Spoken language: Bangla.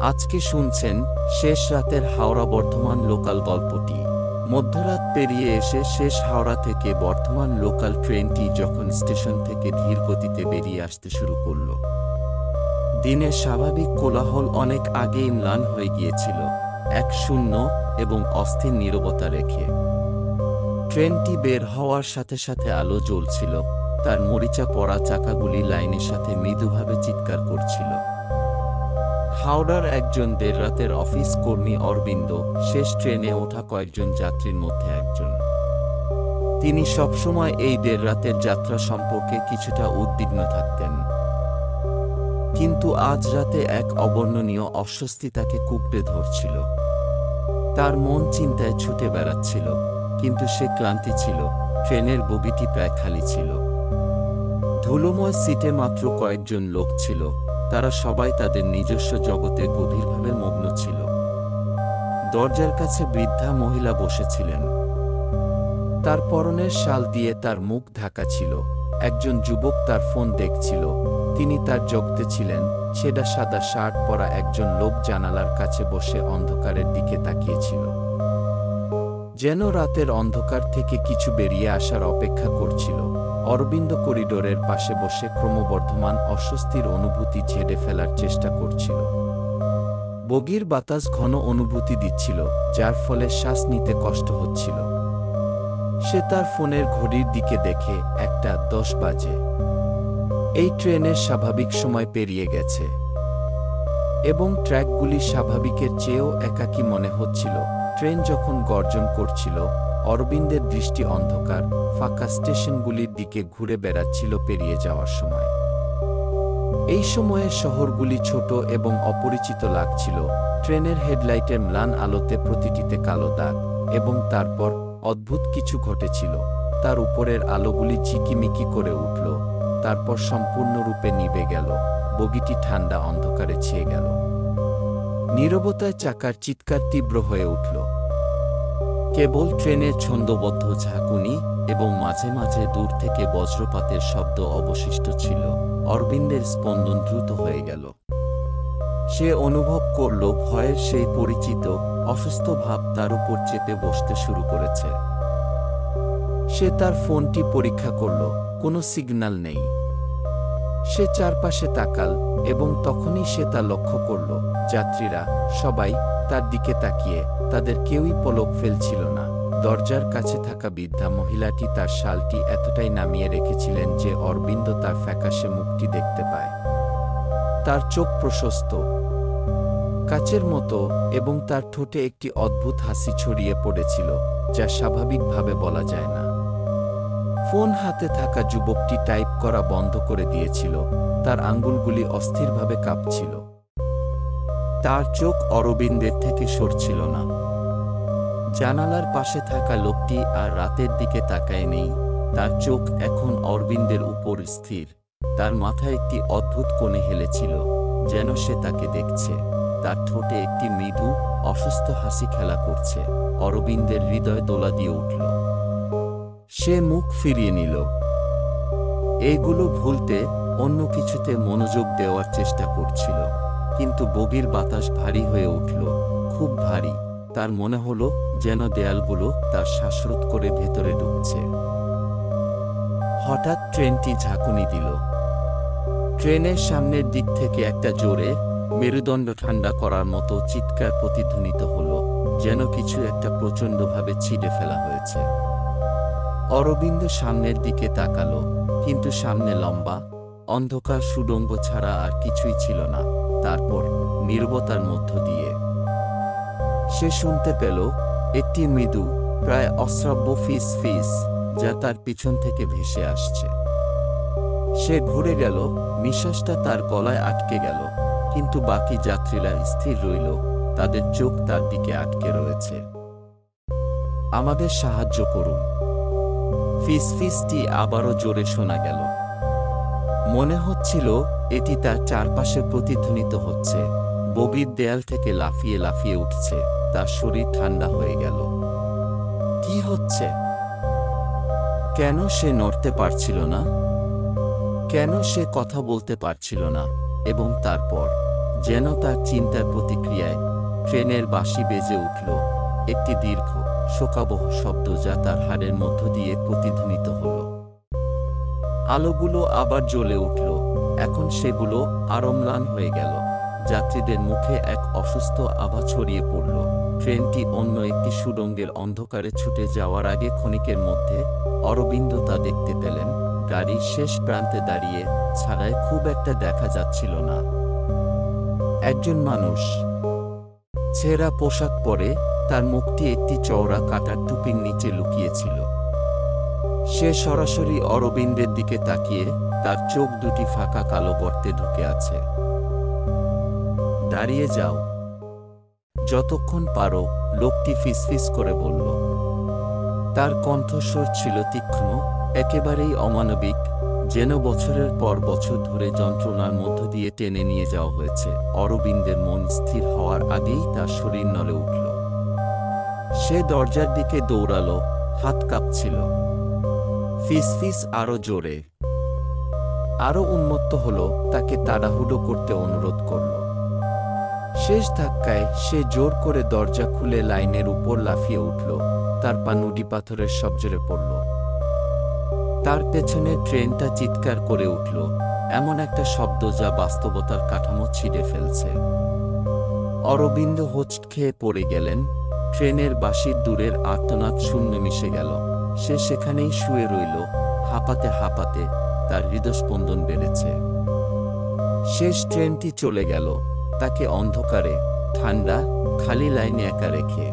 আজকে শুনছেন শেষ রাতের হাওড়া বর্ধমান লোকাল গল্পটি। মধ্যরাত পেরিয়ে এসে শেষ হাওড়া থেকে বর্ধমান লোকাল ট্রেনটি যখন স্টেশন থেকে ধীর গতিতে বেরিয়ে আসতে শুরু করল। দিনের স্বাভাবিক কোলাহল অনেক আগেই ম্লান হয়ে গিয়েছিল, এক শূন্য এবং অস্থির নীরবতা রেখে। ট্রেনটি বের হওয়ার সাথে সাথে আলো জ্বলছিল, তার মরিচা পড়া চাকাগুলি লাইনের সাথে মৃদুভাবে চিৎকার করছিল। হাওড়ার একজন দেড় রাতের অফিস কর্মী অরবিন্দ, শেষ ট্রেনে ওঠা কয়েকজন যাত্রীর মধ্যে একজন। তিনি সবসময় এই দেড় রাতের যাত্রা সম্পর্কে কিছুটা উদ্বিগ্ন থাকতেন। কিন্তু আজ রাতে এক অবর্ণনীয় অস্বস্তি তাকে কুকড়ে ধরছিল। তার মন চিন্তায় ছুটে বেড়াচ্ছিল, কিন্তু সে ক্লান্তি ছিল, ট্রেনের বগিটি প্রায় খালি ছিল। ধুলোময় সিটে মাত্র কয়েকজন লোক ছিল তারা সবাই তাদের নিজস্ব জগতে গভীরভাবে মগ্ন ছিল। দরজার কাছে বৃদ্ধা মহিলা বসেছিলেন। তার পরনের শাল দিয়ে তার মুখ ঢাকা ছিল। একজন যুবক তার ফোন দেখছিল। তিনি তার জগতে ছিলেন। ছেঁড়া সাদা শার্ট পরা একজন লোক জানালার কাছে বসে অন্ধকারের দিকে তাকিয়েছিল। যেন রাতের অন্ধকার থেকে কিছু বেরিয়ে আসার অপেক্ষা করছিল। অরবিন্দ করিডোরের পাশে বসে ক্রমবর্ধমান অস্বস্তির অনুভূতি ঝেড়ে ফেলার চেষ্টা করছিল। বগির বাতাস ঘন অনুভূতি দিচ্ছিল, যার ফলে শ্বাস নিতে কষ্ট হচ্ছিল। সে তার ফোনের ঘড়ির দিকে দেখে একটা দশ বাজে। এই ট্রেনের স্বাভাবিক সময় পেরিয়ে গেছে। এবং ট্র্যাকগুলি স্বাভাবিকের চেয়েও একাকী মনে হচ্ছিল, ট্রেন যখন গর্জন করছিল অরবিন্দের দৃষ্টি অন্ধকার, ফাঁকা স্টেশনগুলির দিকে ঘুরে বেড়াচ্ছিল পেরিয়ে যাওয়ার সময়। এই সময়ে শহরগুলি ছোট এবং অপরিচিত লাগছিল। ট্রেনের হেডলাইটের ম্লান আলোতে প্রতিটিতে কালো দাগ এবং তারপর অদ্ভুত কিছু ঘটেছিল। তার উপরের আলোগুলি ঝিকিমিকি করে উঠল, তারপর সম্পূর্ণরূপে নিভে গেল। বগিটি ঠান্ডা অন্ধকারে ছেয়ে গেল। নীরবতায় চাকার চিৎকার তীব্র হয়ে উঠল। কেবল ট্রেনের ছন্দবদ্ধ ঝাঁকুনি এবং মাঝে মাঝে দূর থেকে বজ্রপাতের শব্দ অবশিষ্ট ছিল। অরবিন্দের স্পন্দন দ্রুত হয়ে গেল। সে অনুভব করল ভয়ের সেই পরিচিত, অসুস্থ ভাব তার উপর চেপে বসতে শুরু করেছে। সে তার ফোনটি পরীক্ষা করল, কোনো সিগন্যাল নেই। সে চারপাশে তাকাল এবং তখনই সে তা লক্ষ্য করল। যাত্রীরা সবাই তার দিকে তাকিয়ে তাদের কেউই পলক ফেলছিল না। দরজার কাছে থাকা বৃদ্ধা মহিলাটি তার শালটি এতটাই নামিয়ে রেখেছিলেন যে অরবিন্দ তার ফ্যাকাশে মুখটি দেখতে পায়। তার চোখ প্রশস্ত, কাচের মতো এবং তার ঠোঁটে একটি অদ্ভুত হাসি ছড়িয়ে পড়েছিল, যা স্বাভাবিকভাবে বলা যায় না। ফোন হাতে থাকা যুবকটি টাইপ করা বন্ধ করে দিয়েছিল, তার আঙ্গুলগুলি অস্থিরভাবে কাঁপছিল। তার চোখ অরবিন্দের থেকে সরছিল না। জানালার পাশে থাকা লোকটি আর রাতের দিকে তাকায় নেই। তার চোখ এখন অরবিন্দের উপর স্থির। তার মাথায় একটি অদ্ভুত কোণে হেলেছিল, যেন সে তাকে দেখছে। তার ঠোঁটে একটি মৃদু, অসুস্থ হাসি খেলা করছে। অরবিন্দের হৃদয় দোলা দিয়ে উঠল। সে মুখ ফিরিয়ে নিল। এগুলো ভুলতে অন্য কিছুতে মনোযোগ দেওয়ার চেষ্টা করছিল। কিন্তু বগির বাতাস ভারী হয়ে উঠল, খুব ভারী। তার মনে হলো যেন দেয়ালগুলো তার শ্বাসরোধ করে ভেতরে ঢুকছে। হঠাৎ ট্রেনটি ঝাঁকুনি দিল। ট্রেনের সামনের দিক থেকে একটা জোরে মেরুদণ্ড ঠান্ডা করার মতো চিৎকার প্রতিধ্বনিত হলো, যেন কিছু একটা প্রচণ্ডভাবে ছিঁড়ে ফেলা হয়েছে। অরবিন্দ সামনের দিকে তাকালো, কিন্তু সামনে লম্বা অন্ধকার সুডঙ্গ ছাড়া আর কিছুই ছিল না। তারপর নীরবতার মধ্য দিয়ে সে শুনতে পেল একটি মৃদু, প্রায় অশ্রাব্য ফিস ফিস যা তার পিছন থেকে ভেসে আসছে। সে ঘুরে গেল, নিঃশ্বাসটা তার গলায় আটকে গেল, কিন্তু বাকি যাত্রীরা স্থির রইল, তাদের চোখ তার দিকে আটকে রয়েছে। আমাদের সাহায্য করুন। ফিসফিসটি আবারও জোরে শোনা গেল। মনে হচ্ছিল এটি তার চারপাশে প্রতিধ্বনিত হচ্ছে। বগির দেয়াল থেকে লাফিয়ে লাফিয়ে উঠছে। তার শরীর ঠান্ডা হয়ে গেল। কি হচ্ছে? কেন সে নড়তে পারছিল না? কেন সে কথা বলতে পারছিল না? এবং তারপর, যেন তার চিন্তার প্রতিক্রিয়ায় ট্রেনের বাঁশি বেজে উঠল। একটি দীর্ঘ, শোকাবহ শব্দ যা তার হাড়ের মধ্য দিয়ে প্রতিধ্বনিত হল। আলোগুলো আবার জ্বলে উঠল। এখন সেগুলো আরও ম্লান হয়ে গেল। যাত্রীদের মুখে এক অসুস্থ আভা ছড়িয়ে পড়ল। ট্রেনটি অন্য একটি সুড়ঙ্গের অন্ধকারে ছুটে যাওয়ার আগে ক্ষণিকের মধ্যে অরবিন্দ তা দেখতে পেলেন। গাড়ির শেষ প্রান্তে দাঁড়িয়ে ছাড়ায় খুব একটা দেখা যাচ্ছিল না। একজন মানুষ ছেঁড়া পোশাক পরে তার মুখটি একটি চওড়া কাটার টুপির নিচে লুকিয়েছিল। সে সরাসরি অরবিন্দের দিকে তাকিয়ে তার চোখ দুটি ফাঁকা কালো গর্তে ঢুকে আছে। দাঁড়িয়ে যাও। যতক্ষণ পারো, লোকটি ফিসফিস করে বলল। তার কণ্ঠস্বর ছিল তীক্ষ্ণ, একেবারেই অমানবিক, যেন বছরের পর বছর ধরে যন্ত্রণার মধ্য দিয়ে টেনে নিয়ে যাওয়া হয়েছে। অরবিন্দের মন স্থির হওয়ার আগেই তার শরীর নলে উঠল। সে দরজার দিকে দৌড়ালো, হাত কাঁপছিল। ফিসফিস আরও জোরে। আরও উন্মত্ত হলো, তাকে তাড়াহুড়ো করতে অনুরোধ করল। শেষ ধাক্কায় সে জোর করে দরজা খুলে লাইনের উপর লাফিয়ে উঠল, তার পা নুডি পাথরের সবজরে পড়ল। তার পেছনে ট্রেনটা চিৎকার করে উঠল, এমন একটা শব্দ যা বাস্তবতার কাঠামো ছিঁড়ে ফেলছে। অরবিন্দ হোঁচট খেয়ে পড়ে গেলেন, ট্রেনের বাঁশির দূরের আর্তনাদ শূন্য মিশে গেল। সে সেখানেই শুয়ে রইল, হাঁপাতে হাঁপাতে তার হৃদস্পন্দন বেড়েছে। শেষ ট্রেনটি চলে গেল, তাকে অন্ধকারে, ঠান্ডা, খালি লাইনে একা রেখে।